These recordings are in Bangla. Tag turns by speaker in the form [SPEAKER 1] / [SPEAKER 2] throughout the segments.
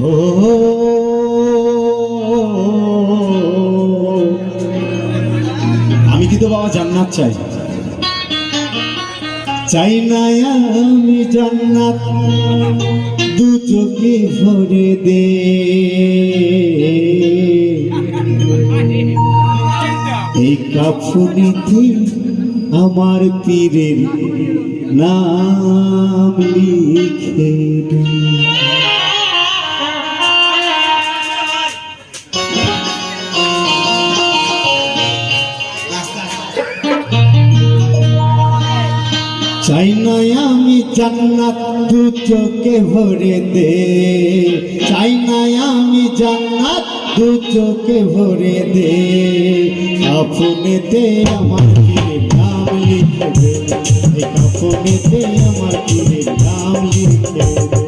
[SPEAKER 1] ও আমি কিন্তু বাবা জান্নাত চাই? চাই না আমি জান্নাত, দু চোখে ভরে দে। এই আমার পীরের নাম লিখে। চাই না আমি জান্নাত দু চোখে ভরে দে। চাই না আমি জান্নাত দু চোখে ভরে দে। আপনেতে আমার কিরে নাম লিখে দে। আপনেতে আমার কিরে নাম লিখে দে।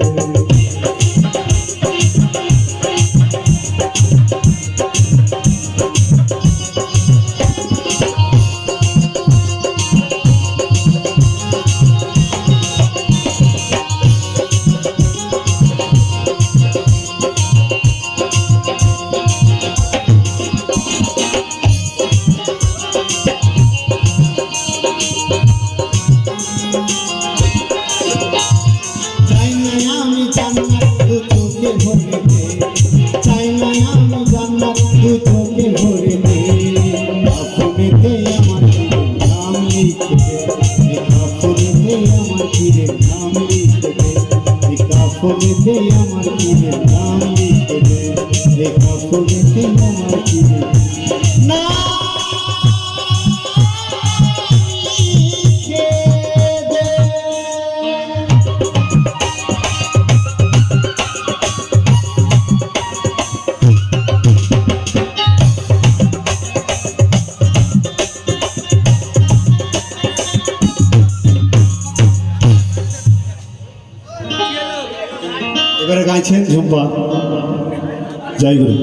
[SPEAKER 1] আমার পীরের নাম লিখে দে এই আপনেতে আমার পীরের নাম এবারে গাইছেন? ঝুম্পা জয় গুরু।